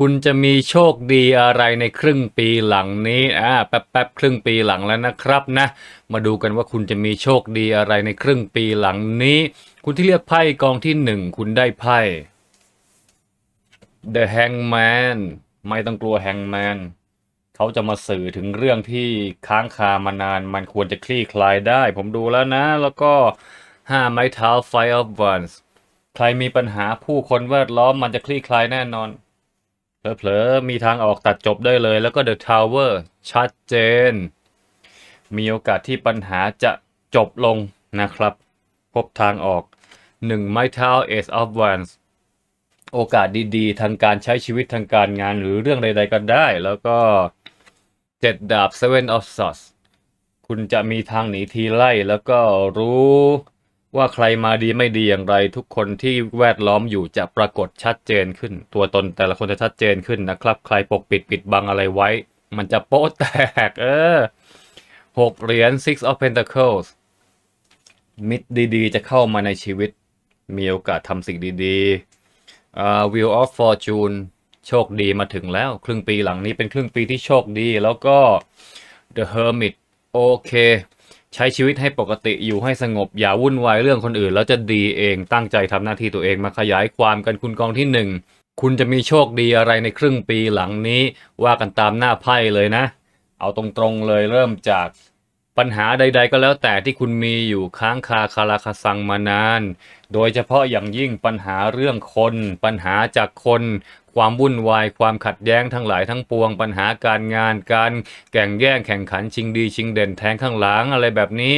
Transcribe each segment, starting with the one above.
คุณจะมีโชคดีอะไรในครึ่งปีหลังนี้อ่าแป๊บแป๊บครึ่งปีหลังแล้วนะครับนะมาดูกันว่าคุณจะมีโชคดีอะไรในครึ่งปีหลังนี้ คุณที่เลือกไพ่กองที่หนึ่งคุณได้ไพ่ The Hangman ไม่ต้องกลัว Hangman เขาจะมาสื่อถึงเรื่องที่ค้างคามานานมันควรจะคลี่คลายได้ ผมดูแล้วนะ แล้วก็ห้าไม้เท้า Fire of Wands ใครมีปัญหาผู้คนแวดล้อมมันจะคลี่คลายแน่นอน เผลอๆมีทางออกตัดจบได้เลยแล้วก็ The Tower ชัดเจน มีโอกาสที่ปัญหาจะจบลงนะครับ พบทางออกหนึ่งไม้เท้า Ace of Wands โอกาสดีๆ ทางการใช้ชีวิตทางการงานหรือเรื่องใดๆก็ได้ แล้วก็เจ็ดดาบ Seven of Swords คุณจะมีทางหนีทีไล่แล้วก็รู้ ว่าใครมาดีไม่ดีอย่างไร ทุกคนที่แวดล้อมอยู่จะปรากฏชัดเจนขึ้น ตัวตนแต่ละคนจะชัดเจนขึ้นนะครับ ใครปกปิดปิดบังอะไรไว้ มันจะโป๊ะแตก เออหกเหรียญ Six of Pentacles มิตรดีๆ จะเข้ามาในชีวิต มีโอกาสทำสิ่งดีๆอ่า Wheel of Fortune โชคดีมาถึงแล้ว ครึ่งปีหลังนี้เป็นครึ่งปีที่โชคดี แล้วก็ The Hermit โอเค ใช้ชีวิตให้ปกติอยู่ให้สงบอย่าวุ่นวายเรื่องคนอื่น แล้วจะดีเองตั้งใจทำหน้าที่ตัวเองมาขยายความกันคุณกองที่หนึ่งคุณจะมีโชคดีอะไรในครึ่งปีหลังนี้ ว่ากันตามหน้าไพ่เลยนะ เอาตรงๆเลยเริ่มจาก ปัญหาใด ๆ ก็แล้วแต่ที่คุณมีอยู่ค้างคาคาราคาซังมานาน โดยเฉพาะอย่างยิ่งปัญหาเรื่องคน ปัญหาจากคน ความวุ่นวาย ความขัดแย้งทั้งหลายทั้งปวง ปัญหาการงาน การแข่งแย่งแข่งขันชิงดี ชิงเด่นแทงข้างหลังอะไรแบบนี้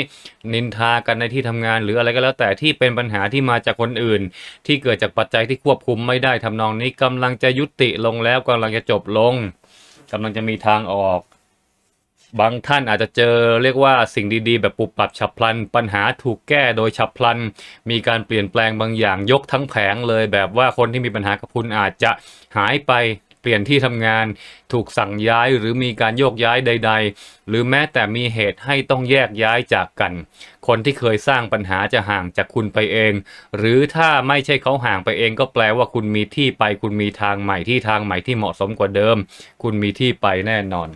นินทากันในที่ทำงาน หรืออะไรก็แล้วแต่ที่เป็นปัญหาที่มาจากคนอื่น ที่เกิดจากปัจจัยที่ควบคุมไม่ได้ทำนองนี้กำลังจะยุติลงแล้วกำลังจะจบลงกำลังจะมีทางออก บางท่านอาจจะเจอเรียกว่าสิ่งดีๆ แบบปุบปับฉับพลัน ปัญหาถูกแก้โดยฉับพลัน มีการเปลี่ยนแปลงบางอย่างยกทั้งแผงเลย แบบว่าคนที่มีปัญหากับคุณอาจจะหายไปเปลี่ยนที่ทำงานถูกสั่งย้ายหรือมีการโยกย้ายใด ๆ หรือแม้แต่มีเหตุให้ต้องแยกย้ายจากกัน คนที่เคยสร้างปัญหาจะห่างจากคุณไปเอง หรือถ้าไม่ใช่เขาห่างไปเองก็แปลว่าคุณมีที่ไป คุณมีทางใหม่ที่ทางใหม่ที่เหมาะสมกว่าเดิม คุณมีที่ไปแน่นอน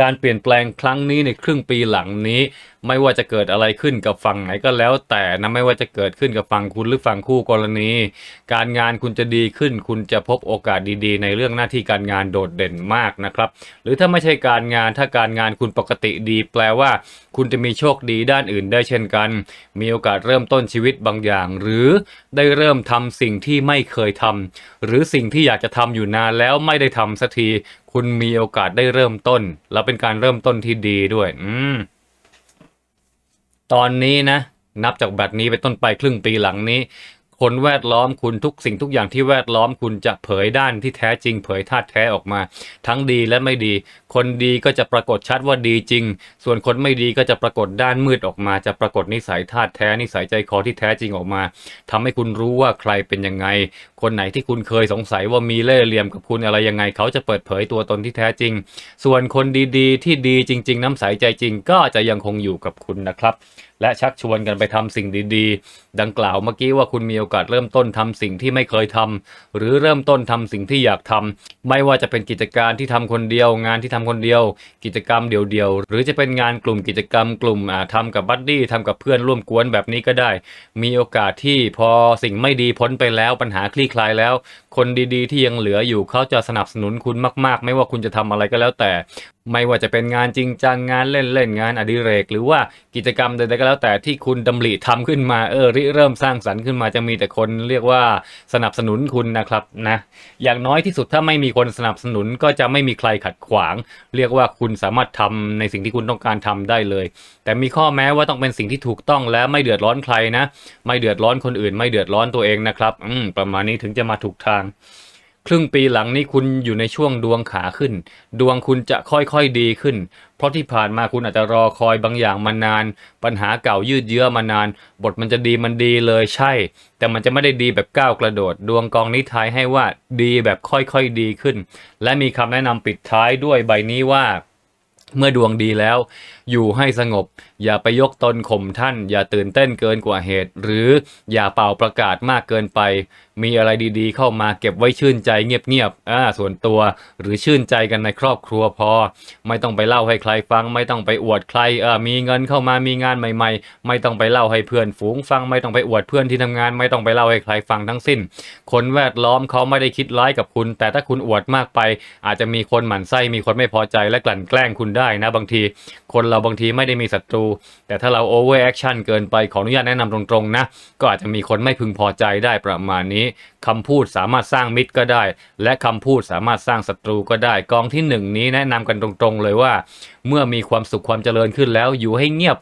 การเปลี่ยนแปลงครั้งนี้ในครึ่งปีหลังนี้ ไม่ว่าจะเกิดอะไรขึ้นกับฝั่งไหนก็แล้ว แต่นะไม่ว่าจะเกิดขึ้นกับฝั่งคุณหรือฝั่งคู่กรณี การงานคุณจะดีขึ้น คุณจะพบโอกาสดีๆ ในเรื่องหน้าที่การงานโดดเด่นมากนะครับ หรือถ้าไม่ใช่การงานถ้าการงานคุณปกติดี แปลว่า คุณจะมีโชคดีด้านอื่นได้เช่นกัน มีโอกาสเริ่มต้นชีวิตบางอย่าง หรือได้เริ่มทำสิ่งที่ไม่เคยทำหรือสิ่งที่อยากจะทำอยู่นานแล้วไม่ได้ทำสักที คุณมีโอกาสได้เริ่มต้น แล้วเป็นการเริ่มต้นที่ดีด้วย อืม ตอนนี้นะ นับจากบัดนี้ไปต้นไปครึ่งปีหลังนี้ คนแวดล้อมคุณทุกสิ่งทุกอย่างที่แวดล้อมคุณจะเผยด้านที่แท้จริง เผยธาตุแท้ออกมา ทั้งดีและไม่ดี คนดีก็จะปรากฏชัดว่าดีจริง ส่วนคนไม่ดีก็จะปรากฏด้านมืดออกมา จะปรากฏนิสัยธาตุแท้นิสัยใจคอที่แท้จริงออกมาทำให้คุณรู้ว่าใครเป็นยังไง คนไหนที่คุณเคยสงสัยว่ามีเล่ห์เหลี่ยมกับคุณอะไรยังไง เขาจะเปิดเผยตัวตนที่แท้จริง ส่วนคนดีๆ ที่ดีจริง ๆ น้ำใสใจจริง ก็จะยังคงอยู่กับคุณนะครับ และชักชวนกันไปทำสิ่งดี ดังกล่าวเมื่อกี้ว่าคุณมีโอกาสเริ่มต้นทำสิ่งที่ไม่เคยทำหรือเริ่มต้นทำสิ่งที่อยากทำไม่ว่าจะเป็นกิจการที่ทำคนเดียว งานที่ทำคนเดียว กิจกรรมเดี่ยวๆหรือจะเป็นงานกลุ่มกิจกรรมกลุ่มทำกับบัดดี้ทำกับเพื่อนร่วมกวนแบบนี้ก็ได้ มีโอกาสที่พอสิ่งไม่ดีพ้นไปแล้วปัญหาคลี่คลายแล้ว คนดีๆ ที่ยังเหลืออยู่เขาจะสนับสนุนคุณมาก ๆ ไม่ว่าคุณจะทำอะไรก็แล้วแต่ ไม่ว่าจะเป็นงานจริงจังงานเล่นเล่นๆงานอดิเรก หรือว่ากิจกรรมใดๆก็แล้วแต่ที่คุณดำริทำขึ้นมาเออริเริ่มสร้างสรรค์ขึ้นมาจะมีแต่คนเรียกว่าสนับสนุนคุณนะครับนะอย่างน้อยที่สุดถ้าไม่มีคนสนับสนุนก็จะไม่มีใครขัดขวาง เรียกว่าคุณสามารถทำในสิ่งที่คุณต้องการทำได้เลย แต่มีข้อแม้ว่าต้องเป็นสิ่งที่ถูกต้องและไม่เดือดร้อนใครนะ ไม่เดือดร้อนคนอื่น ไม่เดือดร้อนตัวเองนะครับ อืมประมาณนี้ถึงจะมาถูกทาง ครึ่งปีหลังนี้คุณอยู่ในช่วงดวงขาขึ้น ดวงคุณจะค่อยๆดีขึ้น เพราะที่ผ่านมาคุณอาจจะรอคอยบางอย่างมานาน ปัญหาเก่ายืดเยื้อมานาน บทมันจะดีมันดีเลยใช่ แต่มันจะไม่ได้ดีแบบก้าวกระโดด ดวงกองนี้ทายให้ว่าดีแบบค่อยๆดีขึ้น และมีคำแนะนำปิดท้ายด้วยใบนี้ว่า เมื่อดวงดีแล้วอยู่ให้สงบ อย่าไปยกตนข่มท่าน อย่าตื่นเต้นเกินกว่าเหตุ หรืออย่าเป่าประกาศมากเกินไป มีอะไรดีๆ เข้ามาเก็บไว้ชื่นใจเงียบๆอ่าส่วนตัว หรือชื่นใจกันในครอบครัวพอ ไม่ต้องไปเล่าให้ใครฟัง ไม่ต้องไปอวดใครเออมีเงินเข้ามามีงานใหม่ ๆ ไม่ต้องไปเล่าให้เพื่อนฝูงฟัง ไม่ต้องไปอวดเพื่อนที่ทำงาน ไม่ต้องไปเล่าให้ใครฟังทั้งสิ้น คนแวดล้อมเขาไม่ได้คิดร้ายกับคุณ แต่ถ้าคุณอวดมากไป อาจจะมีคนหมั่นไส้มีคนไม่พอใจและกลั่นแกล้งคุณได้นะบางทีคนเราบางทีไม่ได้มีศัตรู แต่ถ้าเราโอเวอร์แอคชั่นเกินไปขออนุญาตแนะนำตรงๆนะ ก็อาจจะมีคนไม่พึงพอใจได้ประมาณนี้คำพูดสามารถสร้างมิตรก็ได้ และคำพูดสามารถสร้างศัตรูก็ได้ กองที่หนึ่งนี้แนะนำกันตรงๆเลยว่า เมื่อมีความสุขความเจริญขึ้นแล้วอยู่ให้เงียบ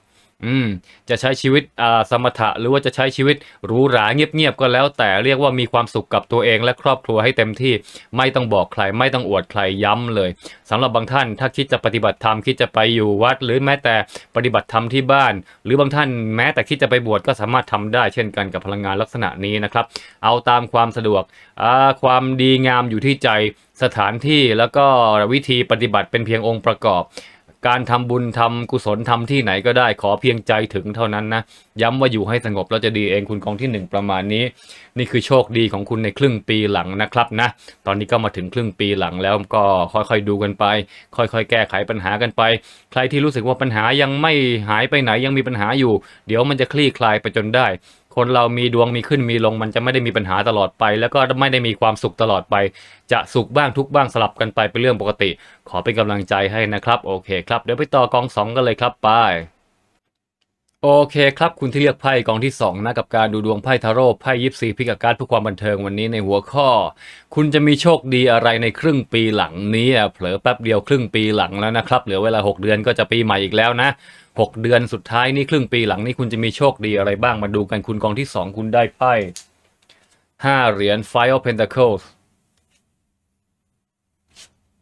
อืมจะใช้ชีวิตอ่าสมถะหรือว่าจะใช้ชีวิตหรูหราเงียบๆก็แล้ว แต่เรียกว่ามีความสุขกับตัวเองและครอบครัวให้เต็มที่ไม่ต้องบอกใครไม่ต้องอวดใครย้ำเลยสำหรับบางท่านถ้าคิดจะปฏิบัติธรรมคิดจะไปอยู่วัด หรือแม้แต่ปฏิบัติธรรมที่บ้าน หรือบางท่านแม้แต่คิดจะไปบวชก็สามารถทำได้เช่นกันกับพลังงานลักษณะนี้นะครับ เอาตามความสะดวกอ่าความดีงามอยู่ที่ใจสถานที่แล้วก็วิธีปฏิบัติเป็นเพียงองค์ประกอบ การทำบุญทำกุศลทำที่ไหนก็ได้ขอเพียงใจถึงเท่านั้นนะ ย้ำว่าอยู่ให้สงบแล้วจะดีเองคุณกองที่หนึ่งประมาณนี้ นี่คือโชคดีของคุณในครึ่งปีหลังนะครับนะ ตอนนี้ก็มาถึงครึ่งปีหลังแล้วก็ค่อยๆดูกันไป ค่อยๆ แก้ไขปัญหากันไป ใครที่รู้สึกว่าปัญหายังไม่หายไปไหนยังมีปัญหาอยู่ เดี๋ยวมันจะคลี่คลายไปจนได้ คนเรามีดวงมีขึ้นมีลง มันจะไม่ได้มีปัญหาตลอดไป แล้วก็ไม่ได้มีความสุขตลอดไป จะสุขบ้างทุกบ้างสลับกันไปเป็นเรื่องปกติ ขอเป็นกำลังใจให้นะครับ โอเคครับเดี๋ยวไปต่อกองสองกันเลยครับไปโอเคครับคุณที่เลือกไพ่กองที่2นะกับการดูดวงไพ่ทาโร่ไพ่ยิปซีพิกบการดเพื่อความบันเทิงวันนี้ในหัวข้อ คุณจะมีโชคดีอะไรในครึ่งปีหลังนี้เผลอแป๊บเดียวครึ่งปีหลังแล้วนะครับ เหลือเวลา 6 เดือนก็จะปีใหม่อีกแล้วนะ 6 เดือนสุดท้ายนี่ครึ่งปีหลังนี้คุณจะมีโชคดีอะไรบ้างมาดูกันคุณกองที่ 2 คุณได้ไพ่ห้าเหรียญ Five of Pentacles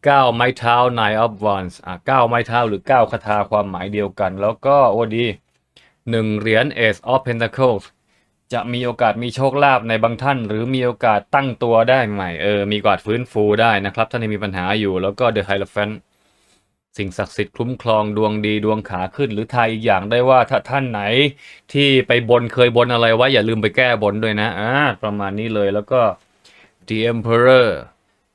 เก้าไม้เท้า Nine of Wands อะเก้าไม้เท้าหรือเก้าคาถาความหมายเดียวกัน แล้วก็โอ้ดีหนึ่งเหรียญ Ace of Pentacles จะมีโอกาสมีโชคลาภในบางท่าน หรือมีโอกาสตั้งตัวได้ใหม่ เออ มีโอกาสฟื้นฟูได้นะครับ ท่านที่มีปัญหาอยู่แล้วก็ The Hierophant สิ่งศักดิ์สิทธิ์คุ้มครองดวงดีดวงขาขึ้น หรือทายอีกอย่างได้ว่าถ้าท่านไหนที่ไปบนเคยบนอะไรไว้อย่าลืมไปแก้บนด้วยนะอ่าประมาณนี้เลยแล้วก็ The Emperor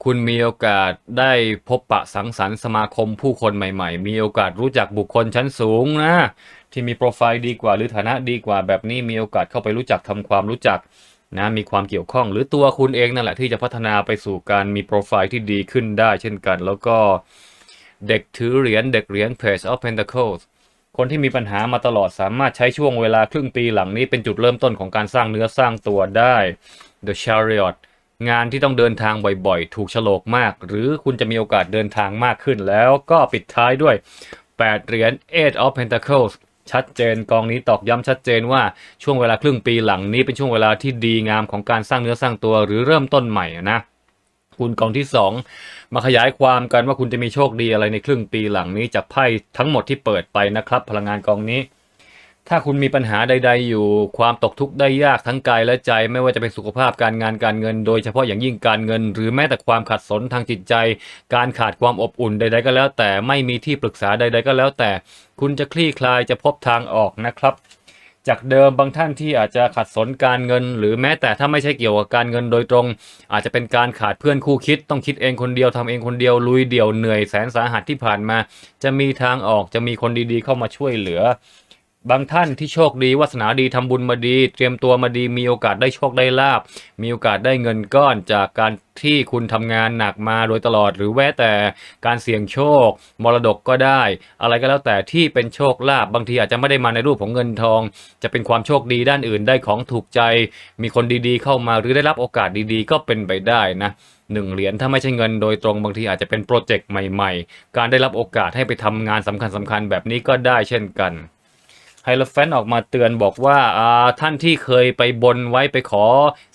คุณมีโอกาสได้พบปะสังสรรค์สมาคมผู้คนใหม่ๆ มีโอกาสรู้จักบุคคลชั้นสูงนะ ที่มีโปรไฟล์ดีกว่าหรือฐานะดีกว่าแบบนี้มีโอกาสเข้าไปรู้จักทำความรู้จักนะมีความเกี่ยวข้อง หรือตัวคุณเองนั่นแหละที่จะพัฒนาไปสู่การมีโปรไฟล์ที่ดีขึ้นได้เช่นกัน แล้วก็ เด็กถือเหรียญเด็กเหรียญ Page of Pentacles คนที่มีปัญหามาตลอดสามารถใช้ช่วงเวลาครึ่งปีหลังนี้เป็นจุดเริ่มต้นของการสร้างเนื้อสร้างตัวได้ The Chariot งานที่ต้องเดินทางบ่อยๆ ถูกฉลกมาก หรือคุณจะมีโอกาสเดินทางมากขึ้นแล้วก็ปิดท้ายด้วย 8 เหรียญ Eight of Pentacles ชัดเจนกองนี้ตอกย้ำชัดเจนว่าช่วงเวลาครึ่งปีหลังนี้เป็นช่วงเวลาที่ดีงามของการสร้างเนื้อสร้างตัวหรือเริ่มต้นใหม่นะ คุณกองที่ 2 มาขยายความกันว่าคุณจะมีโชคดีอะไรในครึ่งปีหลังนี้จากไพ่ทั้งหมดที่เปิดไปนะครับ พลังงานกองนี้ ถ้าคุณมีปัญหาใด ๆ อยู่ความตกทุกข์ได้ยากทั้งกายและใจ ไม่ว่าจะเป็นสุขภาพการงานการเงิน โดยเฉพาะอย่างยิ่งการเงิน หรือแม้แต่ความขัดสนทางจิตใจ การขาดความอบอุ่นใด ๆ ก็แล้ว แต่ไม่มีที่ปรึกษาใด ๆ ก็แล้วแต่ คุณจะคลี่คลายจะพบทางออกนะครับ จากเดิมบางท่านที่อาจจะขัดสนการเงิน หรือแม้แต่ถ้าไม่ใช่เกี่ยวกับการเงินโดยตรง อาจจะเป็นการขาดเพื่อนคู่คิด ต้องคิดเองคนเดียวทำเองคนเดียวลุยเดี่ยวเหนื่อยแสนสาหัสที่ผ่านมา จะมีทางออกจะมีคนดีๆ เข้ามาช่วยเหลือ บางท่านที่โชคดีวาสนาดีทำบุญมาดี เตรียมตัวมาดี มีโอกาสได้โชคได้ลาบ มีโอกาสได้เงินก้อนจากการที่คุณทำงานหนักมาโดยตลอด หรือแม้แต่การเสี่ยงโชค มรดกก็ได้ อะไรก็แล้วแต่ที่เป็นโชคลาภบางทีอาจจะไม่ได้มาในรูปของเงินทอง จะเป็นความโชคดีด้านอื่นได้ของถูกใจ มีคนดีๆ เข้ามาหรือได้รับโอกาสดีๆ ก็เป็นไปได้นะหนึ่งเหรียญถ้าไม่ใช่เงินโดยตรงบางทีอาจจะเป็นโปรเจกต์ใหม่ ๆ การได้รับโอกาสให้ไปทำงานสำคัญๆแบบนี้ก็ได้เช่นกัน ไฮโลแฟนออกมาเตือนบอกว่าท่านที่เคยไปบนไว้ไปขอ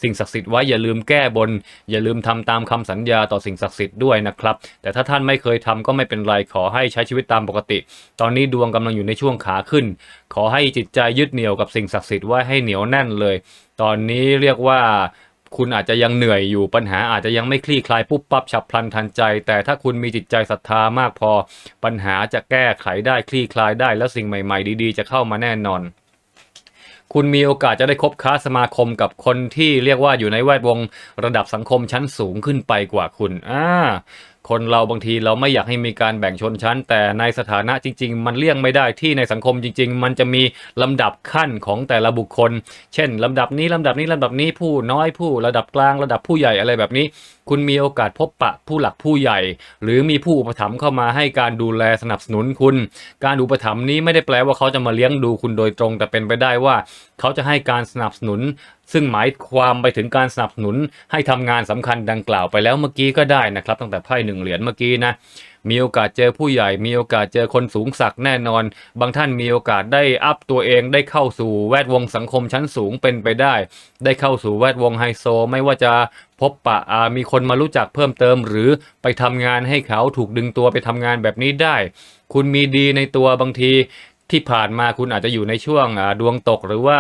สิ่งศักดิ์สิทธิ์ไว้อย่าลืมแก้บน อย่าลืมทำตามคำสัญญาต่อสิ่งศักดิ์สิทธิ์ด้วยนะครับ แต่ถ้าท่านไม่เคยทำก็ไม่เป็นไรขอให้ใช้ชีวิตตามปกติ ตอนนี้ดวงกำลังอยู่ในช่วงขาขึ้น ขอให้จิตใจยึดเหนี่ยวกับสิ่งศักดิ์สิทธิ์ไว้ให้เหนียวแน่นเลย ตอนนี้เรียกว่า คุณอาจจะยังเหนื่อยอยู่ปัญหาอาจจะยังไม่คลี่คลายปุ๊บปั๊บฉับพลันทันใจ แต่ถ้าคุณมีจิตใจศรัทธามากพอ ปัญหาจะแก้ไขได้คลี่คลายได้ และสิ่งใหม่ ๆ ดี ๆ จะเข้ามาแน่นอน คุณมีโอกาสจะได้คบค้าสมาคมกับคนที่เรียกว่าอยู่ในแวดวงระดับสังคมชั้นสูงขึ้นไปกว่าคุณอ่า คนเราบางทีเราไม่อยากให้มีการแบ่งชนชั้น แต่ในสถานะจริง ๆ มันเลี่ยงไม่ได้ที่ในสังคมจริง ๆ มันจะมีลำดับขั้นของแต่ละบุคคล เช่นลำดับนี้ลำดับนี้ลำดับนี้ผู้น้อยผู้ระดับกลางระดับผู้ใหญ่อะไรแบบนี้ คุณมีโอกาสพบปะผู้หลักผู้ใหญ่ หรือมีผู้อุปถัมภ์เข้ามาให้การดูแลสนับสนุนคุณ การอุปถัมภ์นี้ไม่ได้แปลว่าเขาจะมาเลี้ยงดูคุณโดยตรง แต่เป็นไปได้ว่า เขาจะให้การสนับสนุน ซึ่งหมายความไปถึงการสนับสนุนให้ทำงานสำคัญดังกล่าวไปแล้วเมื่อกี้ก็ได้นะครับ ตั้งแต่ไพ่หนึ่งเหรียญเมื่อกี้นะ มีโอกาสเจอผู้ใหญ่ มีโอกาสเจอคนสูงสักแน่นอน บางท่านมีโอกาสได้อัพตัวเองได้เข้าสู่แวดวงสังคมชั้นสูงเป็นไปได้ ได้เข้าสู่แวดวงไฮโซ ไม่ว่าจะพบปะมีคนมารู้จักเพิ่มเติม หรือไปทำงานให้เขาถูกดึงตัวไปทำงานแบบนี้ได้ คุณมีดีในตัวบางที ที่ผ่านมาคุณอาจจะอยู่ในช่วงดวงตกหรือว่า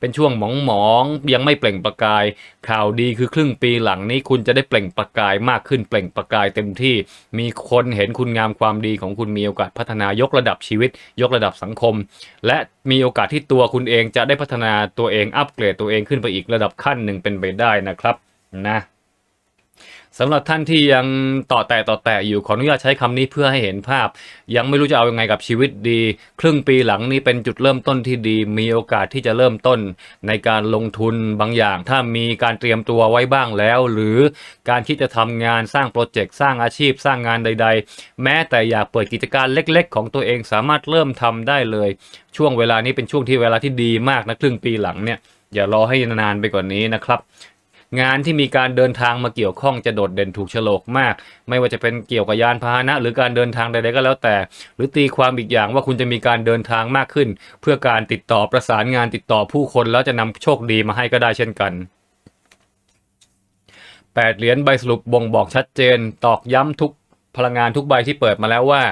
เป็นช่วงหมองหมองๆยังไม่เปล่งประกาย ข่าวดีคือครึ่งปีหลังนี้คุณจะได้เปล่งประกายมากขึ้นเปล่งประกายเต็มที่มีคนเห็นคุณงามความดีของคุณมีโอกาสพัฒนายกระดับชีวิต ยกระดับสังคม และมีโอกาสที่ตัวคุณเองจะได้พัฒนาตัวเองอัปเกรดตัวเองขึ้นไปอีกระดับขั้นหนึ่งเป็นไปได้นะครับนะ สำหรับท่านที่ยังต่อแต่ต่อแต่อยู่ขออนุญาตใช้คำนี้เพื่อให้เห็นภาพ ยังไม่รู้จะเอาอยังไงกับชีวิตดี ครึ่งปีหลังนี้เป็นจุดเริ่มต้นที่ดี มีโอกาสที่จะเริ่มต้นในการลงทุนบางอย่าง ถ้ามีการเตรียมตัวไว้บ้างแล้ว หรือการที่จะทำงานสร้างโปรเจกต์สร้างอาชีพ สร้างงานใด ๆ แม้แต่อยากเปิดกิจการเล็ก ๆ ของตัวเองสามารถเริ่มทำได้เลย ช่วงเวลานี้เป็นช่วงที่เวลาที่ดีมากนะครึ่งปีหลังเนี่ยอย่ารอให้นานไปกว่านี้นะครับ งานที่มีการเดินทางมาเกี่ยวข้องจะโดดเด่นถูกฉลกมาก ไม่ว่าจะเป็นเกี่ยวกับยานพาหนะ หรือการเดินทางใดๆก็แล้วแต่ หรือตีความอีกอย่างว่าคุณจะมีการเดินทางมากขึ้น เพื่อการติดต่อประสานงานติดต่อผู้คนแล้วจะนำโชคดีมาให้ก็ได้เช่นกัน8เหรียญใบสรุปบ่งบอกชัดเจน ตอกย้ำทุก พลังงานทุกใบที่เปิดมาแล้วว่า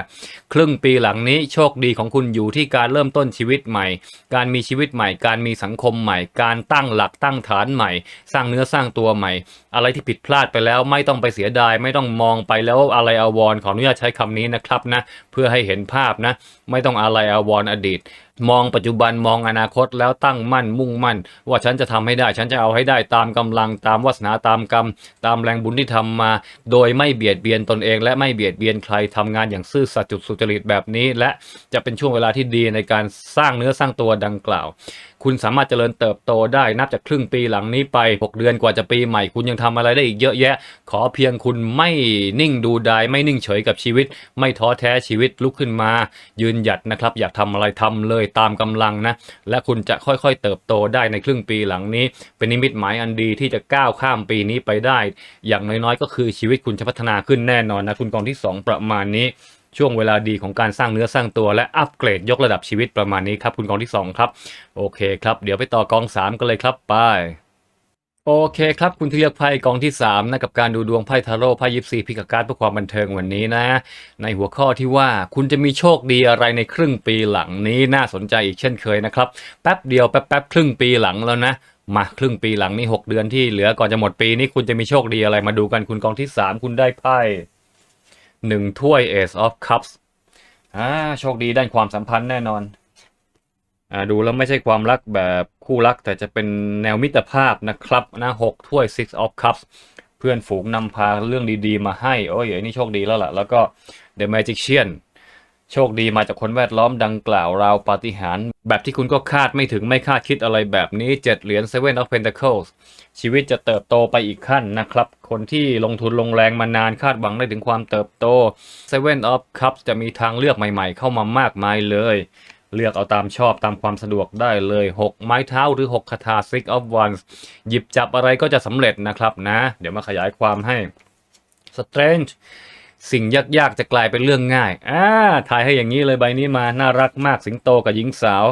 ครึ่งปีหลังนี้โชคดีของคุณอยู่ที่การเริ่มต้นชีวิตใหม่ การมีชีวิตใหม่ การมีสังคมใหม่ การตั้งหลักตั้งฐานใหม่ สร้างเนื้อสร้างตัวใหม่ อะไรที่ผิดพลาดไปแล้วไม่ต้องไปเสียดาย ไม่ต้องมองไปแล้วอะไรอาวรขออนุญาตใช้คำนี้นะครับนะเพื่อให้เห็นภาพนะ ไม่ต้องอะไรอาวรออดีต มองปัจจุบันมองอนาคตแล้วตั้งมั่นมุ่งมั่น ว่าฉันจะทำให้ได้ ฉันจะเอาให้ได้ตามกำลังตามวาสนาตามกรรม ตามแรงบุญที่ทำมา โดยไม่เบียดเบียนตนเอง และไม่เบียดเบียนใครทำงานอย่างซื่อสัตย์จุดสุจริตแบบนี้ และจะเป็นช่วงเวลาที่ดีในการสร้างเนื้อสร้างตัวดังกล่าวคุณสามารถเจริญเติบโตได้นับจากครึ่งปีหลังนี้ไป 6 เดือนกว่าจะปีใหม่ คุณยังทำอะไรได้อีกเยอะแยะ ขอเพียงคุณไม่นิ่งดูดายไม่นิ่งเฉยกับชีวิต ไม่ท้อแท้ชีวิตลุกขึ้นมา ยืนหยัดนะครับ อยากทำอะไรทำเลยตามกำลังนะ และคุณจะค่อยๆ เติบโตได้ในครึ่งปีหลังนี้ เป็นนิมิตหมายอันดีที่จะก้าวข้ามปีนี้ไปได้ อย่างน้อยๆ ก็คือชีวิตคุณจะพัฒนาขึ้นแน่นอนนะคุณกองที่สองประมาณนี้ ช่วงเวลาดีของการสร้างเนื้อสร้างตัวและอัปเกรดยกระดับชีวิตประมาณนี้ครับ คุณกองที่ 2 ครับ โอเคครับ เดี๋ยวไปต่อกอง 3 กันเลยครับไปโอเคครับ คุณที่เลือกไพ่กองที่3นะกับการดูดวงไพ่ทาโร่ไพ่ยิปซีพิกาการดเพื่อความบันเทิงวันนี้นะ ในหัวข้อที่ว่าคุณจะมีโชคดีอะไรในครึ่งปีหลังนี้น่าสนใจอีกเช่นเคยนะครับ แป๊บเดียวแป๊บแป๊บครึ่งปีหลังแล้วนะมาครึ่งปีหลังนี่6เดือนที่เหลือก่อนจะหมดปีนี้คุณจะมีโชคดีอะไรมาดูกันคุณกองที่ 3 คุณได้ไพ่ หนึ่งถ้วย Ace of Cups อ่าโชคดีด้านความสัมพันธ์แน่นอนอ่าดูแล้วไม่ใช่ความรักแบบคู่รักแต่จะเป็นแนวมิตรภาพนะครับนะหกถ้วย six of cups เพื่อนฝูงนำพาเรื่องดีๆ มาให้ โอ้ยอันนี้โชคดีแล้วล่ะ แล้วก็ the magician โชคดีมาจากคนแวดล้อมดังกล่าวราวปาฏิหาริย์ แบบที่คุณก็คาดไม่ถึงไม่คาดคิดอะไรแบบนี้เจ็ดเหรียญ seven of pentacles ชีวิตจะเติบโตไปอีกขั้นนะครับ คนที่ลงทุนลงแรงมานานคาดหวังได้ถึงความเติบโต seven of cups จะมีทางเลือกใหม่ๆ เข้ามามากมายเลย เลือกเอาตามชอบตามความสะดวกได้เลย 6 ไม้เท้าหรือ 6 คาถา six of wands หยิบจับอะไรก็จะสำเร็จนะครับนะ เดี๋ยวมาขยายความให้ strange สิ่งยากๆจะกลายเป็นเรื่องง่ายอ่าถ่ายให้อย่างนี้เลยใบนี้มาน่ารักมากสิงโตกับหญิงสาว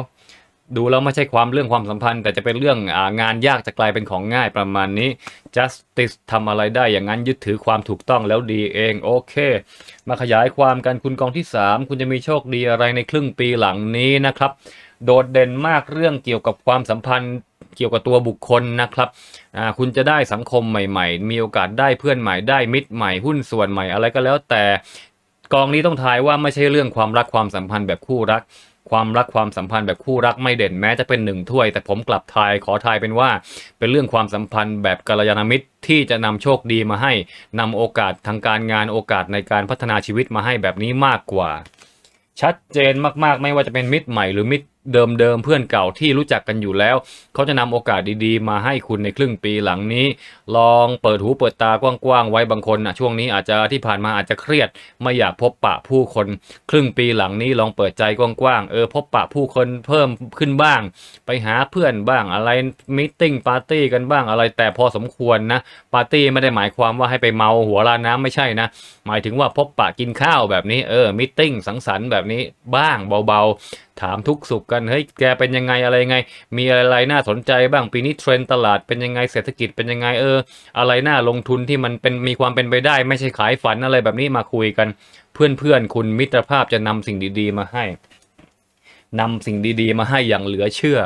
ดูแล้วไม่ใช่ความเรื่องความสัมพันธ์ แต่จะเป็นเรื่ององานยากจะกลายเป็นของง่ายประมาณนี้ justice ทำอะไรได้อย่างนั้นยึดถือความถูกต้องแล้วดีเองโอเค มาขยายความกันคุณกองที่ 3 คุณจะมีโชคดีอะไรในครึ่งปีหลังนี้นะครับ โดดเด่นมากเรื่องเกี่ยวกับความสัมพันธ์เกี่ยวกับตัวบุคคลนะครับคุณจะได้สังคมใหม่ ๆ มีโอกาสได้เพื่อนใหม่ได้มิตรใหม่หุ้นส่วนใหม่อะไรก็แล้วแต่กองนี้ต้องทายว่าไม่ใช่เรื่องความรักความสัมพันธ์แบบคู่รัก ความรักความสัมพันธ์แบบคู่รักไม่เด่นแม้จะเป็นหนึ่งถ้วย แต่ผมกลับทายขอทายเป็นว่า เป็นเรื่องความสัมพันธ์แบบกัลยาณมิตรที่จะนำโชคดีมาให้นำโอกาสทางการงานโอกาสในการพัฒนาชีวิตมาให้แบบนี้มากกว่า ชัดเจนมากๆ ไม่ว่าจะเป็นมิตรใหม่หรือมิตรเดิมๆเพื่อนเก่าที่รู้จักกันอยู่แล้ว เขาจะนำโอกาสดีๆ มาให้คุณในครึ่งปีหลังนี้ ลองเปิดหูเปิดตากว้างๆไว้บางคนอะช่วงนี้อาจจะที่ผ่านมาอาจจะเครียด ไม่อยากพบปะผู้คน ครึ่งปีหลังนี้ลองเปิดใจกว้างๆเออพบปะผู้คนเพิ่มขึ้นบ้าง ไปหาเพื่อนบ้างอะไรมิทติ้งปาร์ตี้กันบ้างอะไร แต่พอสมควรนะปาร์ตี้ไม่ได้หมายความว่าให้ไปเมาหัวลาน้ำไม่ใช่นะ หมายถึงว่าพบปะกินข้าวแบบนี้เออมิทติ้งสังสรรค์แบบนี้บ้างเบาๆ ถามทุกสุขกันเฮ้ยแกเป็นยังไงอะไรยังไง มีอะไรน่าสนใจบ้างปีนี้เทรนตลาดเป็นยังไงเศรษฐกิจเป็นยังไงเออ อะไรน่าลงทุนที่มันเป็นมีความเป็นไปได้ ไม่ใช่ขายฝันอะไรแบบนี้มาคุยกัน เพื่อนๆคุณมิตรภาพจะนำสิ่งดีๆ มาให้นำสิ่งดีๆ มาให้อย่างเหลือเชื่อ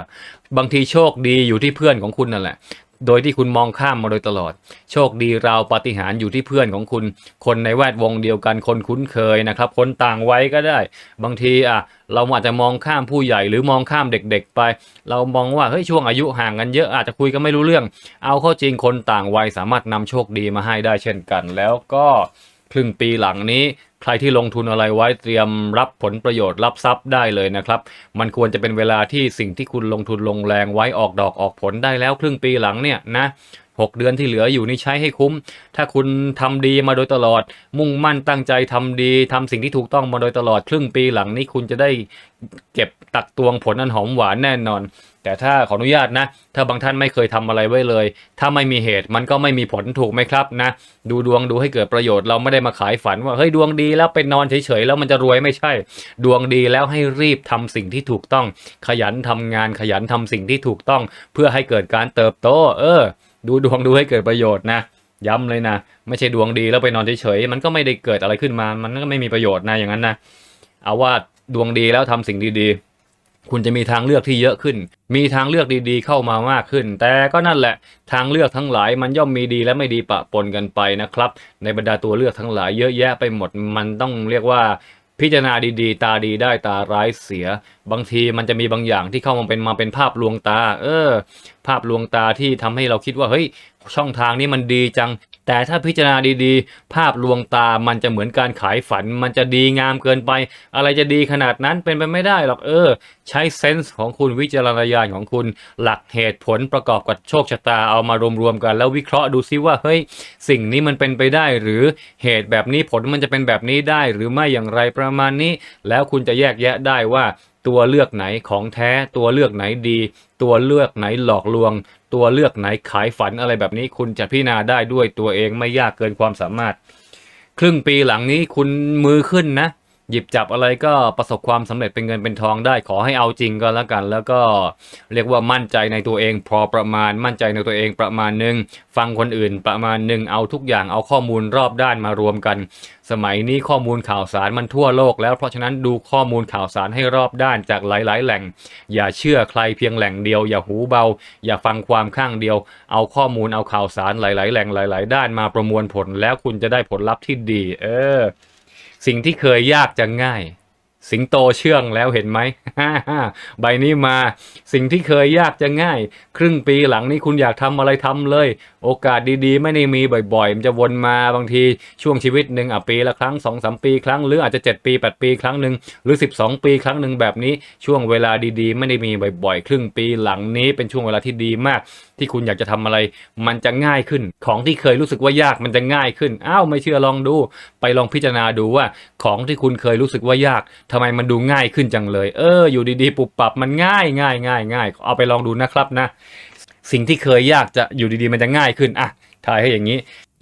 บางทีโชคดีอยู่ที่เพื่อนของคุณนั่นแหละ โดยที่คุณมองข้ามมาโดยตลอด โชคดีราวปาฏิหาริย์อยู่ที่เพื่อนของคุณ คนในแวดวงเดียวกันคนคุ้นเคยนะครับ คนต่างวัยก็ได้ บางทีอะเราอาจจะมองข้ามผู้ใหญ่หรือมองข้ามเด็กๆไป เรามองว่าเฮ้ยช่วงอายุห่างกันเยอะอาจจะคุยกันไม่รู้เรื่อง เอาเข้าจริงคนต่างวัยสามารถนำโชคดีมาให้ได้เช่นกัน แล้วก็ครึ่งปีหลังนี้ ใครที่ลงทุนอะไรไว้เตรียมรับผลประโยชน์รับทรัพย์ได้เลยนะครับ มันควรจะเป็นเวลาที่สิ่งที่คุณลงทุนลงแรงไว้ออกดอกออกผลได้แล้วครึ่งปีหลังเนี่ยนะหกเดือนที่เหลืออยู่นี่ใช้ให้คุ้ม ถ้าคุณทำดีมาโดยตลอด มุ่งมั่นตั้งใจทำดีทำสิ่งที่ถูกต้องมาโดยตลอดครึ่งปีหลังนี้คุณจะได้เก็บตักตวงผลอันหอมหวานแน่นอน แต่ถ้าขออนุญาตนะ ถ้าบางท่านไม่เคยทำอะไรไว้เลย ถ้าไม่มีเหตุมันก็ไม่มีผลถูกไหมครับนะ ดูดวงดูให้เกิดประโยชน์เราไม่ได้มาขายฝันว่าเฮ้ยดวงดีแล้วไปนอนเฉยๆแล้วมันจะรวยไม่ใช่ ดวงดีแล้วให้รีบทำสิ่งที่ถูกต้อง ขยันทำงานขยันทำสิ่งที่ถูกต้อง เพื่อให้เกิดการเติบโต เออ ดูดวงดูให้เกิดประโยชน์นะย้ำเลยนะ ไม่ใช่ดวงดีแล้วไปนอนเฉยๆมันก็ไม่ได้เกิดอะไรขึ้นมา มันก็ไม่มีประโยชน์นะอย่างนั้นนะเอาว่าดวงดีแล้วทำสิ่งดีๆ คุณจะมีทางเลือกที่เยอะขึ้น มีทางเลือกดีๆเข้ามามากขึ้น แต่ก็นั่นแหละ ทางเลือกทั้งหลายมันย่อมมีดีและไม่ดีปะปนกันไปนะครับ ในบรรดาตัวเลือกทั้งหลายเยอะแยะไปหมด มันต้องเรียกว่าพิจารณาดีๆ ตาดีได้ตาร้ายเสีย บางทีมันจะมีบางอย่างที่เข้ามาเป็นมาเป็นภาพลวงตา เออ ภาพลวงตาที่ทำให้เราคิดว่าเฮ้ยช่องทางนี้มันดีจัง แต่ถ้าพิจารณาดีๆ ภาพลวงตามันจะเหมือนการขายฝัน มันจะดีงามเกินไป อะไรจะดีขนาดนั้นเป็นไปไม่ได้หรอกเออ ใช้เซนส์ของคุณวิจารณญาณของคุณหลักเหตุผลประกอบกับโชคชะตาเอามารวมๆกัน แล้ววิเคราะห์ดูซิว่าเฮ้ยสิ่งนี้มันเป็นไปได้หรือเหตุแบบนี้ผลมันจะเป็นแบบนี้ได้หรือไม่อย่างไรประมาณนี้ แล้วคุณจะแยกแยะได้ว่า ตัวเลือกไหนของแท้ ตัวเลือกไหนดี ตัวเลือกไหนหลอกลวง ตัวเลือกไหนขายฝันอะไรแบบนี้ คุณจะพิจารณาได้ด้วยตัวเองไม่ยากเกินความสามารถ ครึ่งปีหลังนี้คุณมือขึ้นนะ หยิบจับอะไรก็ประสบความสำเร็จเป็นเงินเป็นทองได้ ขอให้เอาจริงก็แล้วกัน แล้วก็เรียกว่ามั่นใจในตัวเอง พอประมาณมั่นใจในตัวเองประมาณหนึ่งฟังคนอื่นประมาณหนึ่งเอาทุกอย่างเอาข้อมูลรอบด้านมารวมกัน สมัยนี้ข้อมูลข่าวสารมันทั่วโลกแล้วเพราะฉะนั้นดูข้อมูลข่าวสารให้รอบด้านจากหลาย ๆ แหล่ง อย่าเชื่อใครเพียงแหล่งเดียว อย่าหูเบา อย่าฟังความข้างเดียว เอาข้อมูลเอาข่าวสารหลาย ๆ แหล่งหลาย ๆ ด้านมาประมวลผลแล้วคุณจะได้ผลลัพธ์ที่ดี เออ สิ่งที่เคยยากจะง่าย สิงโตเชื่องแล้วเห็นไหม ใบนี้มา สิ่งที่เคยยากจะง่าย ครึ่งปีหลังนี้คุณอยากทำอะไรทำเลย โอกาสดีๆ ไม่ได้มีบ่อยๆ มันจะวนมาบางทีช่วงชีวิตหนึ่งอะปีละครั้งสองสามปีครั้ง หรืออาจจะ 7 ปี 8 ปีครั้งหนึ่งหรือ 12 ปีครั้งหนึ่งแบบนี้ช่วงเวลาดีๆ ไม่ได้มีบ่อยๆ ครึ่งปีหลังนี้เป็นช่วงเวลาที่ดีมาก ที่คุณอยากจะทำอะไร มันจะง่ายขึ้น ของที่เคยรู้สึกว่ายากมันจะง่ายขึ้นอ้าวไม่เชื่อลองดู ไปลองพิจารณาดูว่าของที่คุณเคยรู้สึกว่ายากทำไมมันดูง่ายขึ้นจังเลย เออ อยู่ดีๆปุบปับมันง่ายง่ายง่ายง่ายเอาไปลองดูนะครับนะ สิ่งที่เคยยากจะอยู่ดีๆมันจะง่ายขึ้นอะทายให้อย่างนี้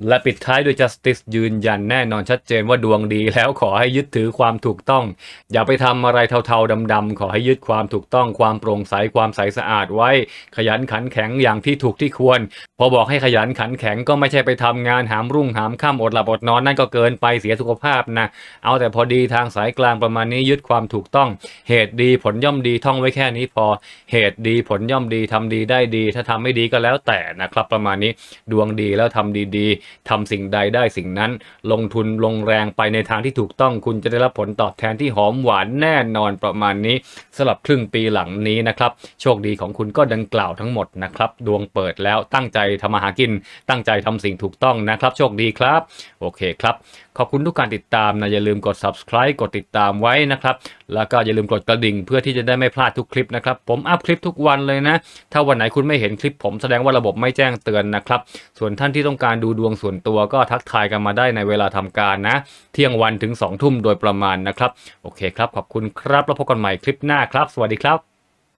และปิดท้ายด้วย justice ยืนยันแน่นอนชัดเจนว่าดวงดีแล้วขอให้ยึดถือความถูกต้อง อย่าไปทำอะไรเทาๆดำๆขอให้ยึดความถูกต้องความโปร่งใสความใสสะอาดไว้ ขยันขันแข็งอย่างที่ถูกที่ควร พอบอกให้ขยันขันแข็งก็ไม่ใช่ไปทำงานหามรุ่งหามค่ำอดหลับอดนอนนั่นก็เกินไปเสียสุขภาพนะ เอาแต่พอดีทางสายกลางประมาณนี้ยึดความถูกต้อง เหตุดีผลย่อมดีท่องไว้แค่นี้พอ เหตุดีผลย่อมดีทำดีได้ดี ถ้าทำไม่ดีก็แล้วแต่นะครับประมาณนี้ดวงดีแล้วทำดีๆทำสิ่งใดได้สิ่งนั้น ลงทุนลงแรงไปในทางที่ถูกต้องคุณจะได้รับผลตอบแทนที่หอมหวานแน่นอนประมาณนี้สำหรับครึ่งปีหลังนี้นะครับ โชคดีของคุณก็ดังกล่าวทั้งหมดนะครับ ดวงเปิดแล้วตั้งใจทำมาหากิน ตั้งใจทำสิ่งถูกต้องนะครับ โชคดีครับ โอเคครับขอบคุณทุกการติดตามนะอย่าลืมกด subscribe กดติดตามไว้นะครับ แล้วก็อย่าลืมกดกระดิ่งเพื่อที่จะได้ไม่พลาดทุกคลิปนะครับ ผมอัพคลิปทุกวันเลยนะ ถ้าวันไหนคุณไม่เห็นคลิปผมแสดงว่าระบบไม่แจ้งเตือนนะครับ ส่วนท่านที่ต้องการดูดวงส่วนตัวก็ทักทายกันมาได้ในเวลาทำการนะ เที่ยงวันถึง2ทุ่มโดยประมาณนะครับ โอเคครับ ขอบคุณครับ แล้วพบกันใหม่คลิปหน้าครับ สวัสดีครับ